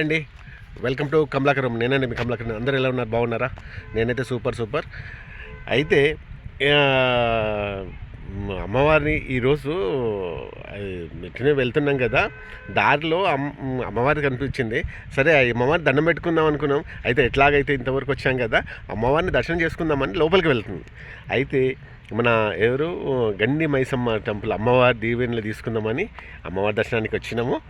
Hi అండి. Welcome to Kamalakaram నేనండి మీ కమలాకరం అందరూ ఎలా ఉన్నారు? బాగున్నారా? నేనైతే సూపర్ సూపర్. అయితే అమ్మవారిని ఈరోజు ఇట్లనే వెళ్తున్నాం కదా. దారిలో అమ్- అమ్మవారి కనిపించింది. సరే అమ్మవారిని దండం పెట్టుకుందాం అనుకున్నాం. అయితే ఎట్లాగైతే ఇంతవరకు వచ్చాం కదా అమ్మవారిని దర్శనం చేసుకుందామని లోపలికి వెళ్తుంది అయితే మన ఎవరు? గండి మైసమ్మ టెంపుల్ అమ్మవారి దీవెనలు తీసుకుందామని అమ్మవారి దర్శనానికి వచ్చినాము.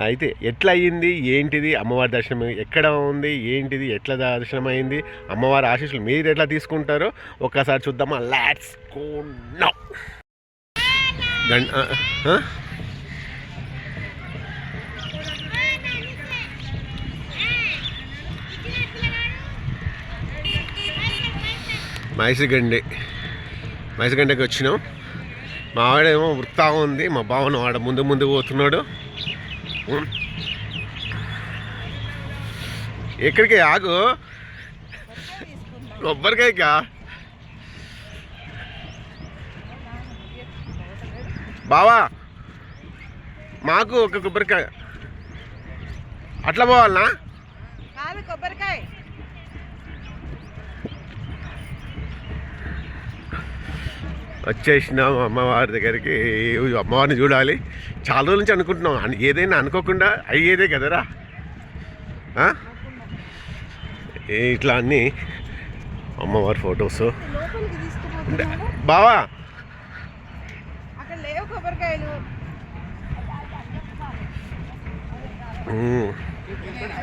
అయితే ఎట్లా అయ్యింది ఏంటిది? అమ్మవారి దర్శనం ఎక్కడ ఉంది? ఏంటిది? ఎట్లా దర్శనం అయింది అమ్మవారి ఆశీస్సులు మీరు ఎట్లా తీసుకుంటారో ఒక్కసారి చూద్దామా. లాట్స్ గో నౌ గం ఆ, వచ్చినాం. మా ఆవిడేమో వృత్తా ఉంది. మా బావను ఆడ ముందు ముందు పోతున్నాడు. ఎక్కడికి ఆగు? కొబ్బరికాయకా? బావా మాకు ఒక కొబ్బరికాయ. అట్లా పోవాలనా? కాదు కొబ్బరికాయ. వచ్చేసినాం అమ్మవారి దగ్గరికి అమ్మవారిని చూడాలి. చాలా రోజుల నుంచి అనుకుంటున్నాం. అన్- ఏదైనా అనుకోకుండా అయ్యేదే కదరా? ఇట్లా అన్ని అమ్మవారి ఫొటోస్. బావా.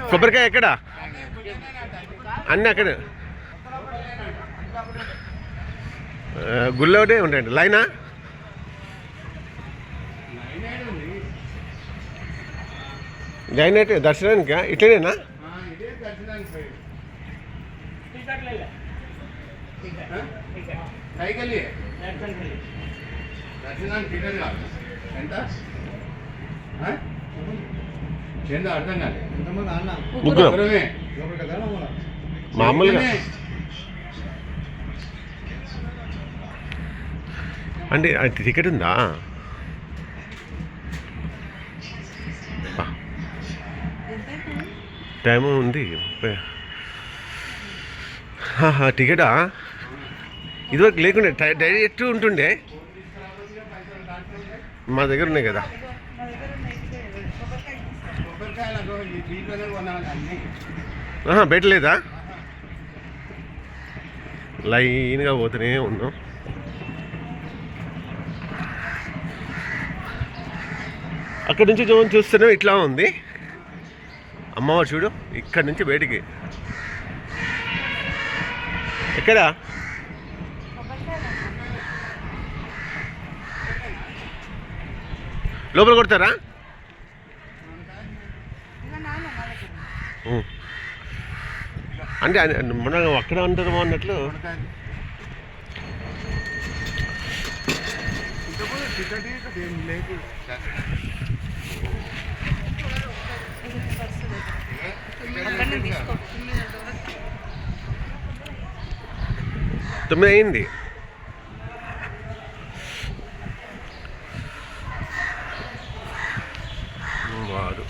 కొబ్బరికాయ ఎక్కడ? అన్నీ అక్కడ. గుళ్ళోనే ఉంటాయండి. లైనా? లైన్ అయితే దర్శనానికి ఇట్లనేనా సైకిల్ దర్శనానికి టికెట్ కాదు ఎంత ఆ? ఎంత అర్థం కాలేదు ముగ్గురం ముగ్గురమే. మామూలుగా ముగ్గురమే. అంటే అది టికెట్ ఉందా? టైం ఉంది. టికెటా? ఇదివరకు లేకుండే డైరీ డైరెక్ట్ ఉంటుండే. మా దగ్గర ఉన్నాయి కదా. పెట్టలేదా లైన్గా పోతూనే ఉన్నాం. అక్కడి నుంచి జోన్ చూస్తున్నాం ఇట్లా ఉంది. అమ్మవారు చూడు ఇక్కడ నుంచి బయటికి. ఎక్కడ? లోపల కొడతారా? అంటే అది- మన అక్కడ ఉంటారేమో అన్నట్లు. టికెట్ లేదు ఇది పర్సు అక్కడనే తీసుకో తొమ్మిది అయింది వాడు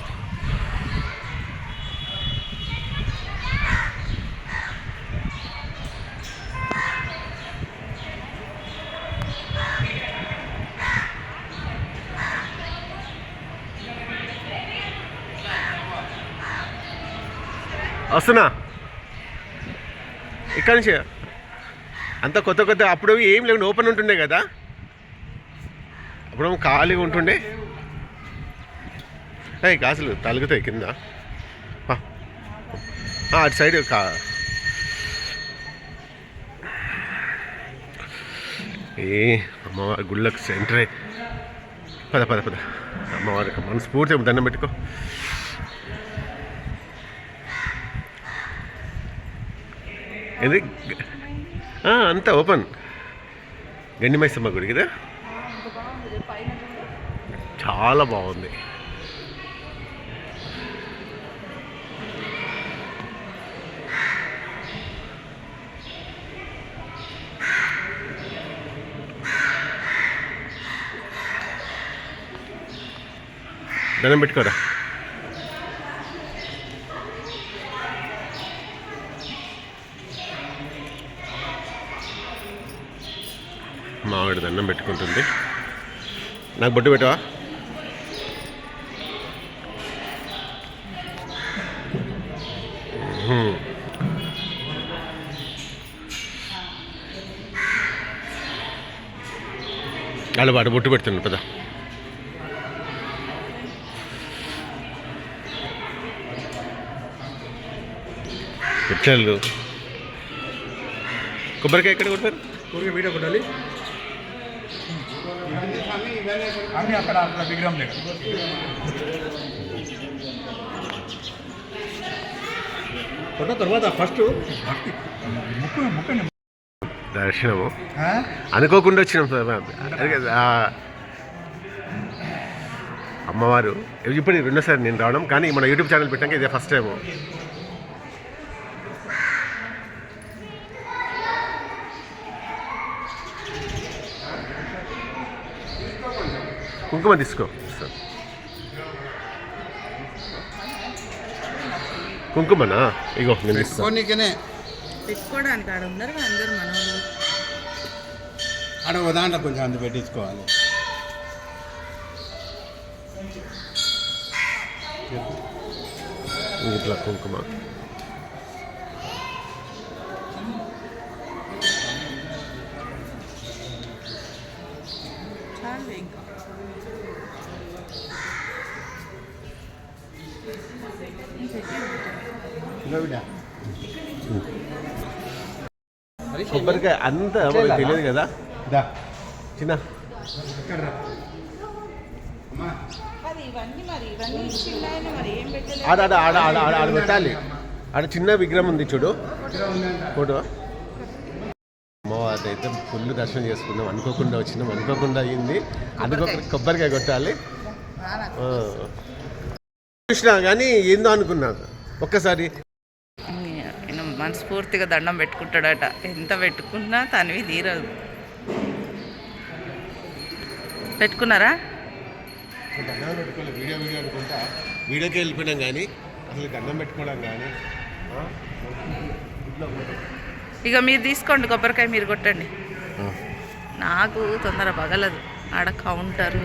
వస్తున్నా. ఇక్కడి నుంచి. అంత కొత్త కొత్త అప్పుడు ఏం లేకుండా ఓపెన్ ఉంటుండే కదా. అప్పుడు ఖాళీగా ఉంటుండే. ఏ గాజులు తలుగుతాయి కింద. అటు సైడ్ కా ఏ అమ్మవారి గుళ్ళకు సెంటరే. పద పద పద. అమ్మవారికి మనస్ఫూర్తిగా దండం పెట్టుకో. ఇది అంతా ఓపెన్. గండిమైసమ్మ గుడి కదా? చాలా బాగుంది. దండం పెట్టుకోరా మా ఆవిడ దండం పెట్టుకుంటుంది. నాకు బొట్టు పెట్టవా? వాళ్ళు వాడు బొట్టు పెడుతుంది పద. పిచ్చళ్ళు కొబ్బరికాయ ఎక్కడ కొట్టారు ఊరికే వీడియో కొట్టాలి. అన్నీ అక్కడ అక్కడ విగ్రహం లేదు. తర్వాత ఫస్ట్ ముక్కు ముక్కని దర్శనము. అనుకోకుండా వచ్చినాం అమ్మవారు. ఇప్పుడు రెండోసారి నేను రావడం కానీ మన యూట్యూబ్ ఛానల్ పెట్టాక ఇదే ఫస్ట్ టైం కుంకుమ తీసుకో. సార్ కుంకుమనా? ఇగో నేను ఇస్తాను కొన్నికనే పెట్టుకోవడానికి ఆడ ఉన్నారు కదా అందరు మనోళ్ళు. ఆడ ఒక దాంట్లో కొంచెం అందు పెట్టించుకోవాలి. ఇట్లా కుంకుమ చాలు ఇంకా ఇంకా బిడ్డ కొబ్బరికాయ అంత మనకు తెలియదు కదా? దా. చిన్న. ఆడ ఆడ ఆడ ఆడ ఆడ ఆడ పెట్టాలి ఆడ చిన్న విగ్రహం ఉంది చూడు. ఫోటో. అమ్మవారి అయితే ఫుల్ దర్శనం చేసుకున్నాం అనుకోకుండా వచ్చినాం. అనుకోకుండా అయ్యింది అనుకోక కొబ్బరికాయ. కొట్టాలి. చూసినా కానీ ఏందో అనుకున్నాను. ఒక్కసారి. ఆయన మనస్ఫూర్తిగా దండం పెట్టుకుంటాడట. ఎంత పెట్టుకున్నా తనవి తీరదు. పెట్టుకున్నారా? దండం పెట్టుకోలేదు వీడియో వీడియో అనుకుంటా. వీడియోకి వెళ్ళిపోయినాం కానీ అసలు దండం పెట్టుకోవడం కానీ ఇక మీరు తీసుకోండి కొబ్బరికాయ మీరు కొట్టండి. నాకు తొందర పగలదు. ఆడ కౌంటరు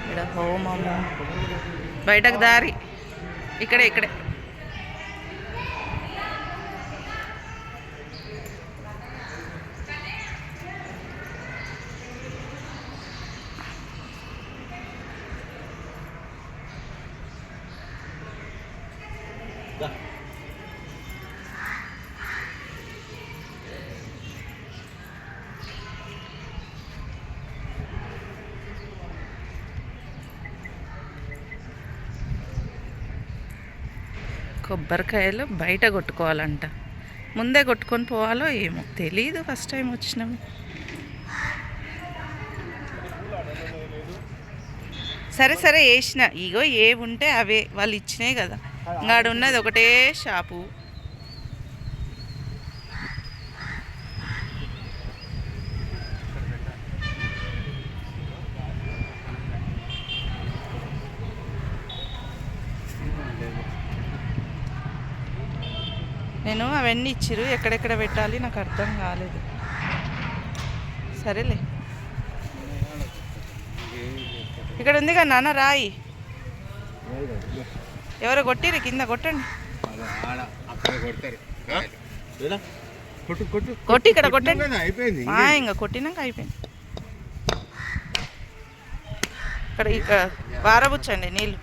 ఇక్కడ హోమము. బయటకు దారి. ఇక్కడే ఇక్కడే. కొబ్బరికాయలు బయట కొట్టుకోవాలంట. ముందే కొట్టుకొని పోవాలో ఏమో. తెలీదు ఫస్ట్ టైం వచ్చినాము సరే సరే వేసిన ఇగో ఏ ఉంటే అవే. వాళ్ళు ఇచ్చినాయి కదా. ఇంకా ఉన్నది ఒకటే షాపు. నేను అవన్నీ ఇచ్చిరు ఎక్కడెక్కడ పెట్టాలి నాకు అర్థం కాలేదు. సరేలే. ఇక్కడ ఉంది కదా నాన్న రాయి. ఎవరో కొట్టిరు కింద కొట్టండి. కొట్టి ఇక్కడ కొట్టండి. అయిపోయింది ఇంకా కొట్టినాక అయిపోయింది. ఇక్కడ ఇక్కడ వారబుచ్చండి నీళ్ళు.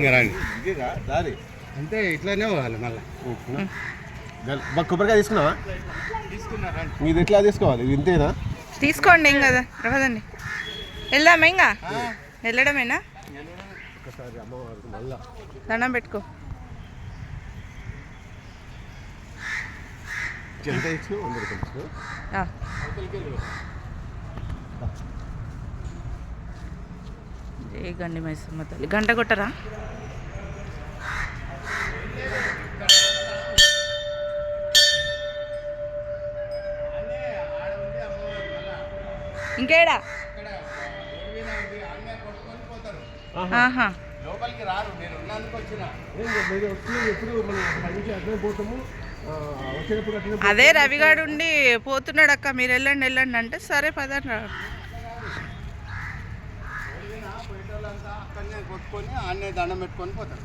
ఇంకా రండి దారి. అంతే ఇట్లానే పోవాలి మళ్ళీ. బా కొబ్బరికాయ తీసుకున్నావా? మీది ఎట్లా తీసుకోవాలి? ఇది ఇంతేనా? తీసుకోండి ఏం కదా రవదండి వెళ్దామా ఇంకా? వెళ్ళడమేనా? దండం పెట్టుకో. ఎంత ఇచ్చిన వంద రూపాయలు జై గండి మైసమ్మ తల్లి? గంట కొట్టరా? ఇంకేడా? ఆహా. లోపలికి రారు నేను ఉన్నందుకు వచ్చిన. ఎప్పుడు మనం అక్కడి నుంచి అట్లనే పోతాము. ఆ, వచ్చేటప్పుడు అట్లనే అదే రవిగాడు ఉండి పోతున్నాడు అక్క మీరు వెళ్ళండి వెళ్ళండి అంటే సరే పదండి కొట్టుకొని ఆడనే దండం పెట్టుకొని పోతారు.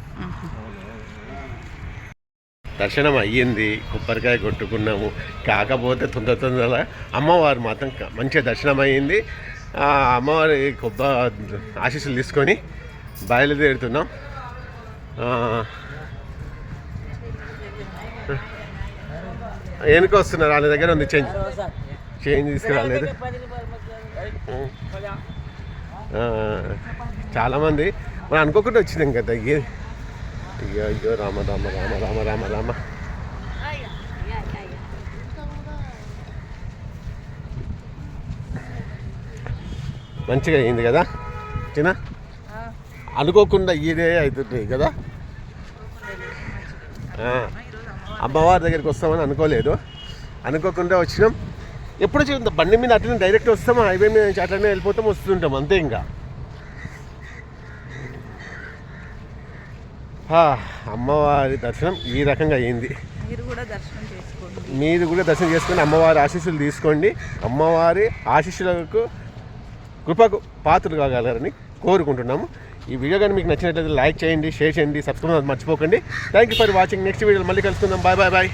దర్శనం అయ్యింది కొబ్బరికాయ కొట్టుకున్నాము. కాకపోతే తొందర తొందర అమ్మవారు మాత్రం మంచిగా దర్శనం అయ్యింది. అమ్మవారి కొబ్బ ఆశీస్సులు తీసుకొని బయలుదేరుతున్నాం. వెనుక వస్తున్నారు? వాళ్ళ దగ్గర ఉంది చేంజ్. చేంజ్ తీసుకురాలేదు. చాలామంది మనం అనుకోకుండా వచ్చినాం కదా ఏ అయ్యో అయ్యో రామ రామ రామ రామ రామ రామ. మంచిగా అయింది కదా? చిన్న? అనుకోకుండా ఇదే అవుతుంటాయి కదా? అమ్మవారి దగ్గరికి వస్తామని అనుకోలేదు. అనుకోకుండా వచ్చినాం. ఎప్పుడు వచ్చింది? బండి మీద అట్లనే డైరెక్ట్ వస్తాం హైవే మీద నుంచి అట్లనే వెళ్ళిపోతాం వస్తుంటాం అంతే ఇంకా. అమ్మవారి దర్శనం ఈ రకంగా అయింది. మీరు కూడా దర్శనం చేసుకోండి. మీరు కూడా దర్శనం చేసుకొని అమ్మవారి ఆశీస్సులు తీసుకోండి. అమ్మవారి ఆశీస్సులకు కృపకు పాత్రలు కాగలరని కోరుకుంటున్నాము. ఈ వీడియో కానీ మీకు నచ్చినట్లయితే లైక్ చేయండి షేర్ చేయండి సబ్స్క్రైబ్ మర్చిపోకండి. Thank you for watching next video మళ్ళీ కలుసుకుందాం. Bye bye bye